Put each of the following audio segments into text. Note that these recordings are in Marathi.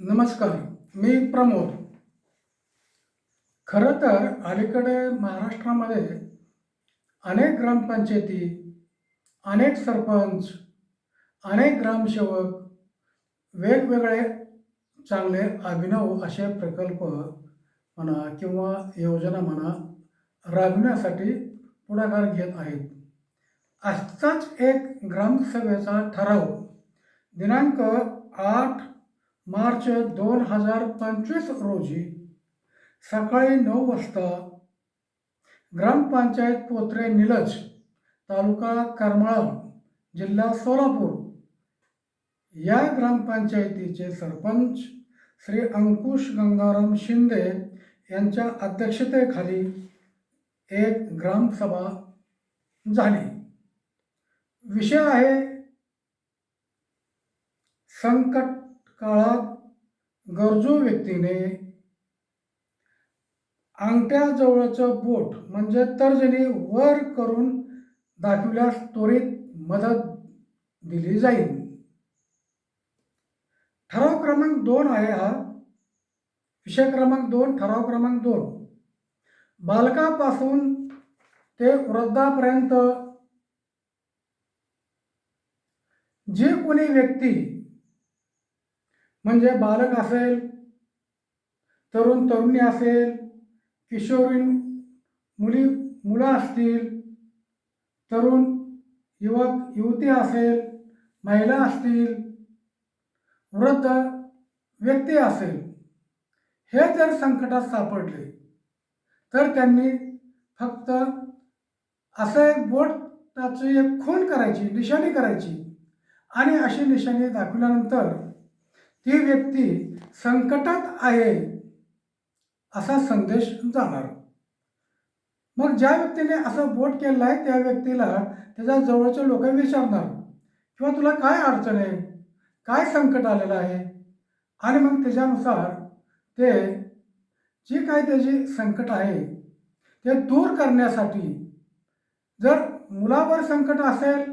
नमस्कार मी प्रमोद. खरं तर अलीकडे महाराष्ट्रामध्ये अनेक ग्रामपंचायती अनेक सरपंच अनेक ग्रामसेवक वेगवेगळे चांगले अभिनव असे प्रकल्प म्हणा किंवा योजना म्हणा राबविण्यासाठी पुढाकार घेत आहेत. आजचाच एक ग्रामसभेचा ठराव. दिनांक आठ मार्च दोन हजार पंचवीस रोजी सकाळी नऊ वाजता ग्रामपंचायत पोत्रे निलज तालुका करमाळा जिल्हा सोलापूर या ग्रामपंचायतीचे सरपंच श्री अंकुश गंगाराम शिंदे यांच्या अध्यक्षतेखाली एक ग्रामसभा झाली. विषय आहे संकट काळात गरजू व्यक्तीने अंगठ्याजवळचं बोट म्हणजे तर्जनी वर करून दाखविल्यास त्वरित मदत दिली जाईल. ठराव क्रमांक दोन आहे हा. विषय क्रमांक दोन ठराव क्रमांक दोन. बालकापासून ते वृद्धापर्यंत जी कोणी व्यक्ती म्हणजे बालक असेल तरुण तरुणी असेल किशोरीन मुली मुलं असतील तरुण युवक युवती असेल महिला असतील वृद्ध व्यक्ती असेल हे जर संकटात सापडले तर त्यांनी फक्त असं एक बोटाची एक खून करायची निशाणी करायची आणि अशी निशाणी दाखवल्यानंतर ती व्यक्ती संकटात आहे असा संदेश जाणार. मग ज्या व्यक्तीने असं बोट केलं आहे त्या व्यक्तीला त्याच्या जवळचे लोक विचारणार किंवा तुला काय अडचण आहे? काय संकट आलेलं आहे? आणि मग त्याच्यानुसार ते जी काय त्याची संकट आहे ते दूर करण्यासाठी जर मुलावर संकट असेल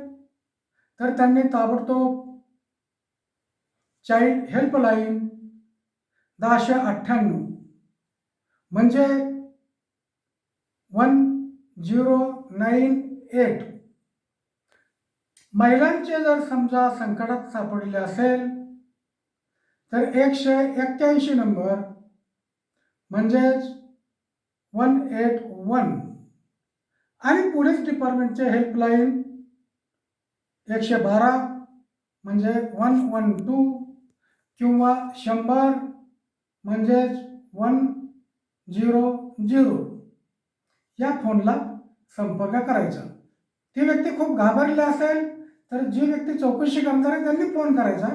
तर त्यांनी ताबडतोब चाइल्ड हेल्पलाईन दहाशे अठ्ठ्याण्णव. म्हणजे वन झिरो नाईन एट. महिलांचे जर समजा संकटात सापडले असेल तर एकशे एक्क्याऐंशी नंबर म्हणजेच वन एट वन. आणि पोलीस डिपार्टमेंटचे हेल्पलाईन एकशे बारा म्हणजे वन वन टू किंवा शंभर म्हणजेच वन झिरो झिरो या फोनला संपर्क करायचा. ती व्यक्ती खूप घाबरली असेल तर जी व्यक्ती चौकशी करणार आहे त्यांनी फोन करायचा.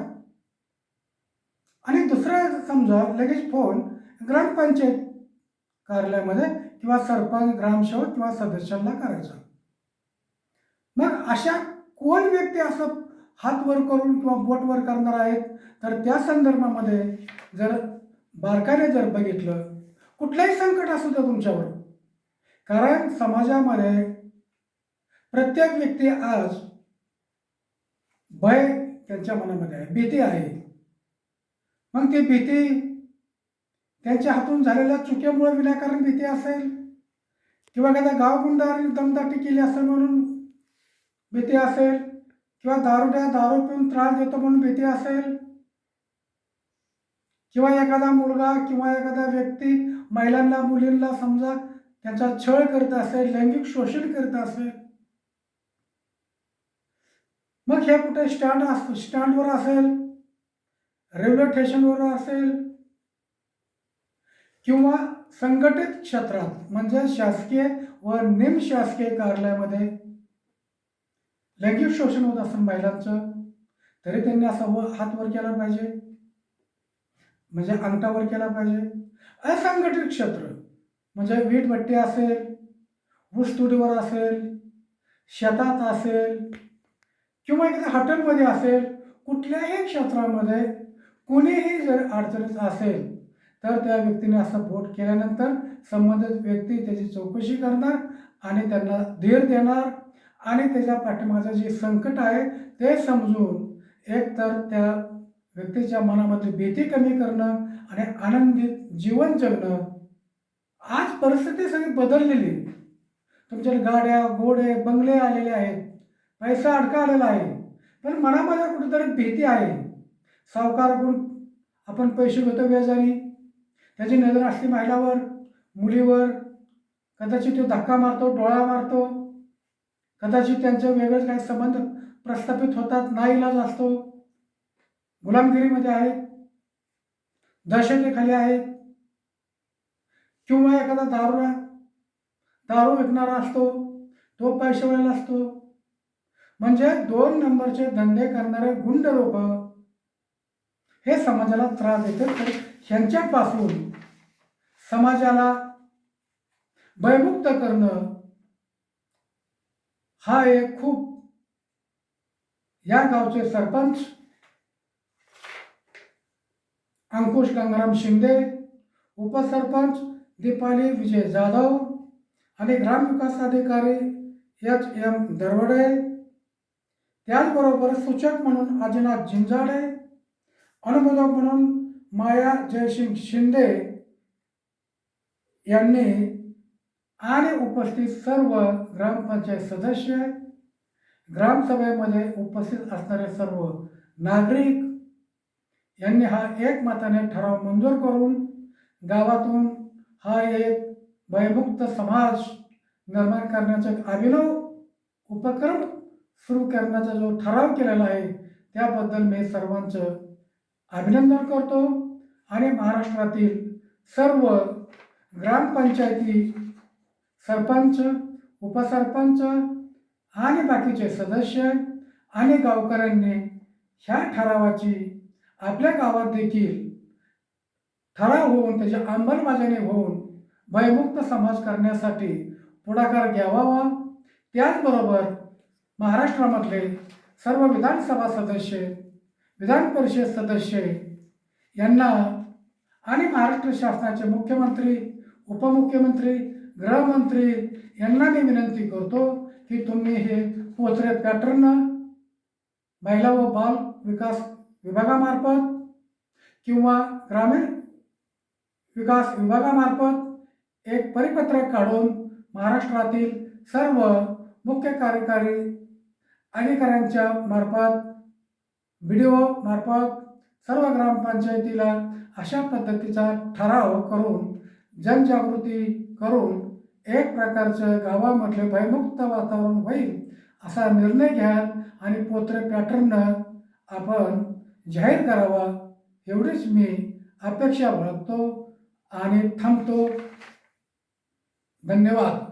आणि दुसरं समजा लगेच फोन ग्रामपंचायत कार्यालयामध्ये किंवा सरपंच ग्रामसेवक किंवा सदस्यांना करायचा. मग अशा कोण व्यक्ती असं हात वर करून किंवा बोट वर करणार आहेत तर त्या संदर्भामध्ये जर बारकाने जर बघितलं कुठलंही संकट असू द्या तुमच्यावर. कारण समाजामध्ये प्रत्येक व्यक्ती आज भय त्यांच्या मनामध्ये आहे भीती आहे. मग ती भीती त्यांच्या हातून झालेल्या चुकीमुळे विनाकारण भीती असेल? किंवा एखाद्या गावगुंडारी दमदाटी केली असेल म्हणून भीती असेल? किंवा दारूड्या दारू पिऊन त्रास देतो म्हणून भीती असेल? किंवा एखादा मुलगा किंवा एखादा व्यक्ती महिलांना मुलींना समजा त्यांचा छळ करत असेल लैंगिक शोषण करत असेल मग हे कुठे स्टँड अस स्टँडवर असेल? रेल्वे स्टेशनवर असेल? किंवा संघटित क्षेत्रात म्हणजे शासकीय व निमशासकीय कार्यालयामध्ये लैंगिक शोषण होत असं महिलांचं तरी त्यांनी असा व हात वर केला पाहिजे. म्हणजे अंगठावर केला पाहिजे. असंघटित क्षेत्र. म्हणजे वीटभट्टी असेल ऊसतुडीवर असेल शेतात असेल किंवा एखाद्या हॉटेलमध्ये असेल कुठल्याही क्षेत्रामध्ये कोणीही जर अडचणीत असेल तर त्या व्यक्तीने असं बोट केल्यानंतर संबंधित व्यक्ती त्याची चौकशी करणार आणि त्यांना धीर देणार. आणि त्याच्या पाठीमागचं जे संकट आहे ते समजून एकतर त्या व्यक्तीच्या मनामध्ये भीती कमी करणं आणि आनंदित जीवन जगणं आज परिस्थिती सगळी बदललेली. आहे. गाड्या घोडे बंगले आलेले आहेत पैसा अडका आलेला आहे पण मनामध्ये कुठेतरी भीती आहे. सावकाराकडून आपण पैसे घेतो व्याजाने. त्याची नजर असते महिलावर मुलीवर कदाचित तो धक्का मारतो डोळा मारतो. कदाचित त्यांचे वेगळेच काही संबंध प्रस्थापित होतात ना इलाज असतो. गुलामगिरीमध्ये आहेत दहशतेखाली आहेत. किंवा एखादा दारू दारू विकणारा असतो तो पैशावाला असतो. म्हणजे दोन नंबरचे धंदे करणारे गुंड लोक हे समाजाला त्रास देतात. तर ह्यांच्यापासून समाजाला भयमुक्त करणं हा एक खूप या गावचे सरपंच अंकुश गंगाराम शिंदे उपसरपंच दीपाली विजय जाधव आणि ग्रामविकास अधिकारी एच एम दरवडे त्याचबरोबर सूचक म्हणून अजिनाथ झिंजाडे अनुमोदक म्हणून माया जयसिंग शिंदे यांनी आणि उपस्थित सर्व ग्रामपंचायत सदस्य ग्रामसभेमध्ये उपस्थित असणारे सर्व नागरिक यांनी हा एकमताने ठराव मंजूर करून गावातून हा एक भयमुक्त समाज निर्माण करण्याचा एक अभिनव उपक्रम सुरू करण्याचा जो ठराव केलेला आहे त्याबद्दल मी सर्वांचं अभिनंदन करतो. आणि महाराष्ट्रातील सर्व ग्रामपंचायती सरपंच उपसरपंच आणि बाकीचे सदस्य आणि गावकऱ्यांनी ह्या ठरावाची आपल्या गावात देखील ठराव होऊन त्याची अंमलबजावणी होऊन भयमुक्त समाज करण्यासाठी पुढाकार घ्यावा त्याचबरोबर महाराष्ट्रामधले सर्व विधानसभा सदस्य विधान परिषद सदस्य यांना आणि महाराष्ट्र शासनाचे मुख्यमंत्री उपमुख्यमंत्री गृहमंत्री यांना मी विनंती करतो की तुम्ही हे पोचरे पॅटर्न महिला व बाल विकास विभागामार्फत किंवा ग्रामीण विकास विभागामार्फत एक परिपत्रक काढून महाराष्ट्रातील सर्व मुख्य कार्यकारी अधिकाऱ्यांच्या मार्फत बी डी ओ मार्फत सर्व ग्रामपंचायतीला अशा पद्धतीचा ठराव करून जनजागृती करून एक प्रकारचं गावामधले भयमुक्त वातावरण होईल असा निर्णय घ्या आणि पोत्र पॅटर्न आपण जाहीर करावा एवढीच मी अपेक्षा बाळगतो आणि थांबतो. धन्यवाद.